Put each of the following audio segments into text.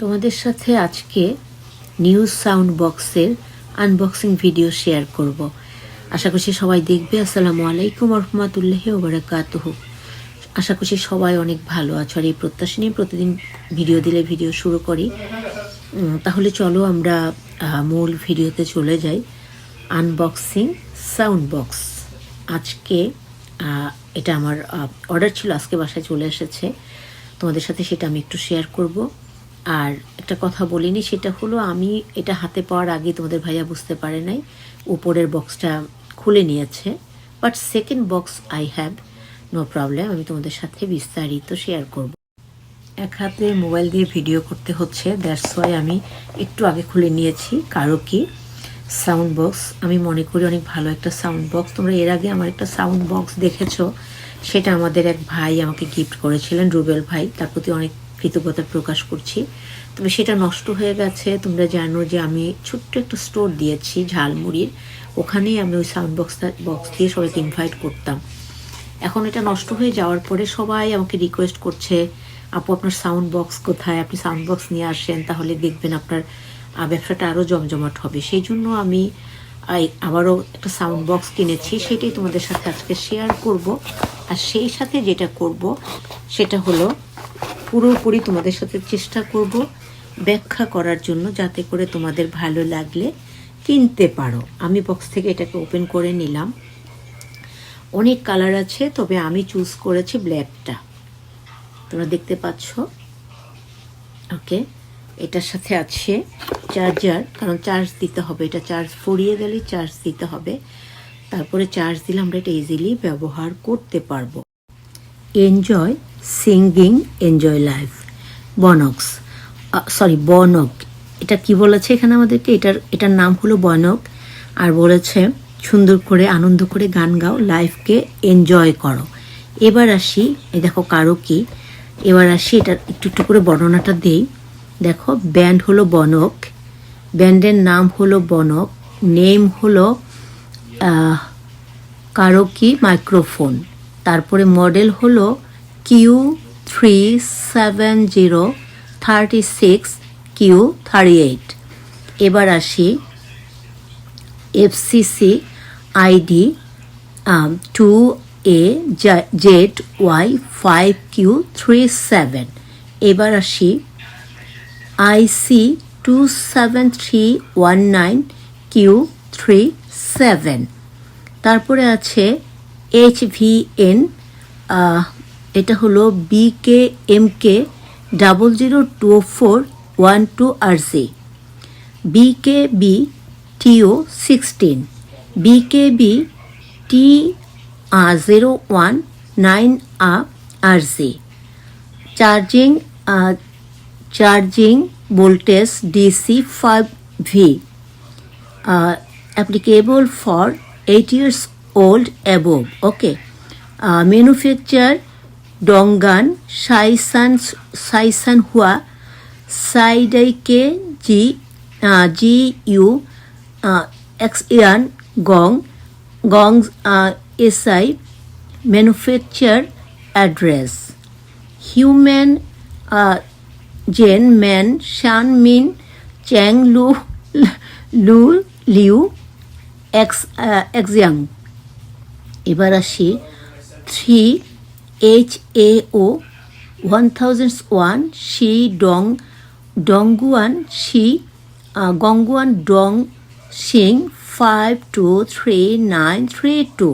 তোমাদের সাথে আজকে নিউজ সাউন্ড বক্সের আনবক্সিং ভিডিও শেয়ার করব। আশা করছি সবাই দেখবে। আসসালামু আলাইকুম রহমতুল্লাহ ওবরাকাতুহ। আশা করছি সবাই অনেক ভালো আছো। আর এই প্রত্যাশা নিয়ে প্রতিদিন ভিডিও দিলে ভিডিও শুরু করি। তাহলে চলো আমরা মূল ভিডিওতে চলে যাই। আনবক্সিং সাউন্ড বক্স আজকে এটা আমার অর্ডার ছিল, আজকে বাসায় চলে এসেছে। তোমাদের সাথে সেটা আমি একটু শেয়ার করব। আর একটা কথা বলিনি, সেটা হলো আমি এটা হাতে পাওয়ার আগে তোমাদের ভাইয়া বুঝতে পারে নাই, উপরের বক্সটা খুলে নিয়েছে but second box I have no problem আমি তোমাদের সাথে বিস্তারিত শেয়ার করব। এক হাতে মোবাইল দিয়ে ভিডিও করতে হচ্ছে দ্যাটস ওয়াই আমি একটু আগে খুলে নিয়েছি, কারও কি? সাউন্ড বক্স আমি মনে করি অনেক ভালো একটা সাউন্ড বক্স তোমরা এর আগে আমার একটা সাউন্ড বক্স দেখেছ, সেটা আমাদের এক ভাই আমাকে গিফট করেছিলেন, রুবেল ভাই, তার প্রতি অনেক কৃতজ্ঞতা প্রকাশ করছি। তবে সেটা নষ্ট হয়ে গেছে। তোমরা জানো যে আমি ছোট্ট একটা স্টোর দিয়েছি, ঝালমুড়ির। ওখানেই আমি ওই সাউন্ড বক্সটা বক্স দিয়ে সবাইকে ইনভাইট করতাম। এখন এটা নষ্ট হয়ে যাওয়ার পরে সবাই আমাকে রিকোয়েস্ট করছে, আপু, আপনার সাউন্ড বক্স কোথায়? আপনি সাউন্ড বক্স নিয়ে আসেন, তাহলে দেখবেন আপনার ব্যবসাটা আরও জমজমাট হবে। সেই জন্য আমি আবারও একটা সাউন্ড বক্স কিনেছি। সেটাই তোমাদের সাথে আজকে শেয়ার করব। আর সেই সাথে যেটা করব, সেটা হলো পুরোপুরি তোমাদের সাথে চেষ্টা করব ব্যাখ্যা করার জন্য যাতে করে তোমাদের ভালো লাগলে কিনতে পারো। আমি বক্স থেকে এটাকে ওপেন করে নিলাম। অনেক কালার আছে, তবে আমি চুজ করেছি ব্ল্যাকটা তোমরা দেখতে পাচ্ছ? ওকে, এটার সাথে আছে চার্জার কারণ চার্জ দিতে হবে। এটা চার্জ ফুরিয়ে গেলে চার্জ দিতে হবে। তারপরে চার্জ দিলে আমরা এটা ইজিলি ব্যবহার করতে পারব। এনজয় সিঙ্গিং এনজয় লাইফ বনক্স সরি বনক এটা কি বলেছে এখানে আমাদেরকে? এটার এটার নাম হলো বনক আর বলেছে সুন্দর করে আনন্দ করে গান গাও লাইফকে এনজয় করো। এবার আসি এই দেখো কারও কি? এবার আসি এটা একটু একটু করে বর্ণনাটা দেই। দেখো ব্যান্ড হলো বনক ব্যান্ডের নাম হলো বনক নেম হলো আহ, কারোকি মাইক্রোফোন তারপরে মডেল হলো Q three seven zero thirty six Q thirty eight এবার আসি FCC ID two A Z Y five Q three seven এবার আসি IC two seven three one nine Q three seven তারপরে আছে H V N এটা হলো B K M K double zero two four one two R G B K B টিও sixteen B K B T zero one nine uh R G charging charging voltage DC five V uh, applicable for 8 years old okay okay? Dongguan সাইসান সাইসান হুয়া, সাইডাইকে জি জি, ইউ এক্স, ইয়ান, গং গং এস আই ম্যানুফ্যাকচার অ্যাড্রেস। হিউম্যান জেন, ম্যান, শান, মিন, চ্যাং, লু লু, লিউ, এক্স এক্সিয়াং এবার আসি three H A O one thousand one she ডং ডংগুয়ান শি গঙ্গুয়ান ডং Singh five two three nine three two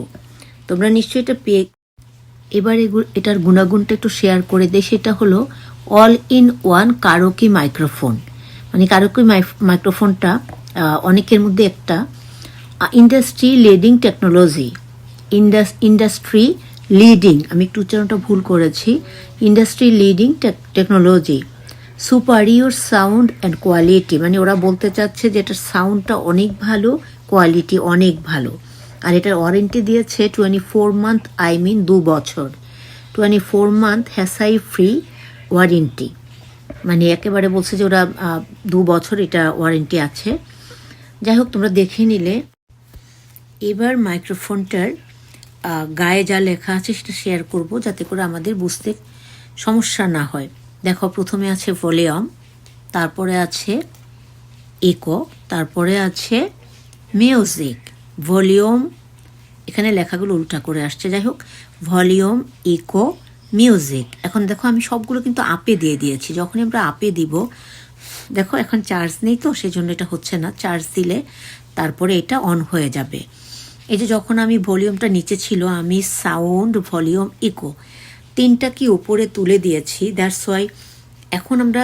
তোমরা নিশ্চয়ই এটা পেয়ে এবার এটার গুণাগুণটা একটু শেয়ার করে দেয় সেটা হলো all in one karaoke microphone মানে কারোকি মাইক্রোফোনটা অনেকের মধ্যে একটা industry leading technology industry leading আমি একটু উচ্চারণটা ভুল করেছি। Industry leading technology superior sound and quality মানে ওরা বলতে চাচ্ছে যে এটার সাউন্ডটা অনেক ভালো কোয়ালিটি অনেক ভালো। আর এটার ওয়ারেন্টি দিয়েছে twenty four month I mean দু বছর। টোয়েন্টি ফোর মান্থ হ্যাসাই ফ্রি ওয়ারেন্টি মানে একেবারে বলছে যে ওরা দু বছর এটা ওয়ারেন্টি আছে। যাই হোক, তোমরা দেখে নিলে। এবার মাইক্রোফোনটার গায়ে যা লেখা আছে সেটা শেয়ার করব যাতে করে আমাদের বুঝতে সমস্যা না হয়। দেখো, প্রথমে আছে ভলিউম, তারপরে আছে ইকো তারপরে আছে মিউজিক ভলিউম এখানে লেখাগুলো উল্টা করে আসছে। যাই হোক ভলিউম ইকো মিউজিক এখন দেখো, আমি সবগুলো কিন্তু আপে দিয়ে দিয়েছি। যখন আমরা আপে দিব, দেখো, এখন চার্জ নেই তো, সেজন্য এটা হচ্ছে না। চার্জ দিলে তারপরে এটা অন হয়ে যাবে। এই যে যখন আমি ভলিউমটা নিচে ছিল, আমি সাউন্ড ভলিউম ইকো তিনটা কি উপরে তুলে দিয়েছি দ্যাটস ওয়াই এখন আমরা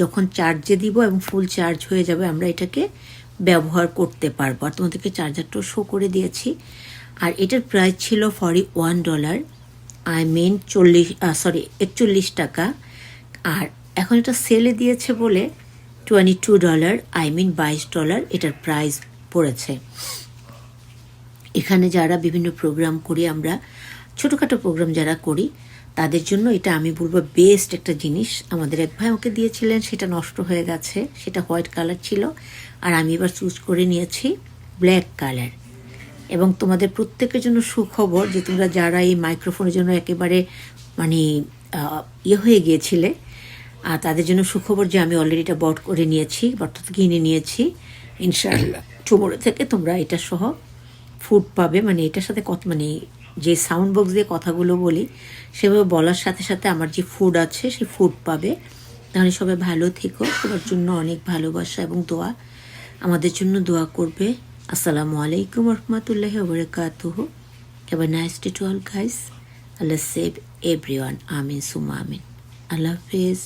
যখন চার্জে দিব এবং ফুল চার্জ হয়ে যাবে, আমরা এটাকে ব্যবহার করতে পারব। আর তোমাদেরকে চার্জারটাও শো করে দিয়েছি। আর এটার প্রাইস ছিল forty one dollar I mean চল্লিশ সরি একচল্লিশ টাকা। আর এখন এটা সেলে দিয়েছে বলে twenty two dollar I mean বাইশ ডলার এটার প্রাইস পড়েছে। এখানে যারা বিভিন্ন প্রোগ্রাম করি আমরা ছোটোখাটো প্রোগ্রাম যারা করি তাদের জন্য এটা আমি বলব বেস্ট একটা জিনিস। আমাদের এক ভাই আমাকে দিয়েছিলেন সেটা নষ্ট হয়ে গেছে সেটা হোয়াইট কালার ছিল আর আমি এবার চুজ করে নিয়েছি ব্ল্যাক কালার এবং তোমাদের প্রত্যেকের জন্য সুখবর যে তোমরা যারা এই মাইক্রোফোনের জন্য একেবারে মানে ইয়ে হয়ে গিয়েছিলে আর তাদের জন্য সুখবর যে আমি অলরেডি এটা বট করে নিয়েছি অর্থাৎ কিনে নিয়েছি। ইনশাআল্লাহ। টুমোরো থেকে তোমরা এটা সহ ফুড পাবে মানে এটার সাথে কত মানে যে সাউন্ড বক্স দিয়ে কথাগুলো বলি, সেভাবে বলার সাথে সাথে আমার যে ফুড আছে, সেই ফুড পাবে। তাহলে সবাই ভালো থেকো, সবার জন্য অনেক ভালোবাসা এবং দোয়া। আমাদের জন্য দোয়া করবে। আসসালামু আলাইকুম রহমতুল্লাহ ওবরাকাতুহ। Have nice day to all guys. Allah save everyone. আমিন সুমা আমিন। আল্লাহ হাফিজ।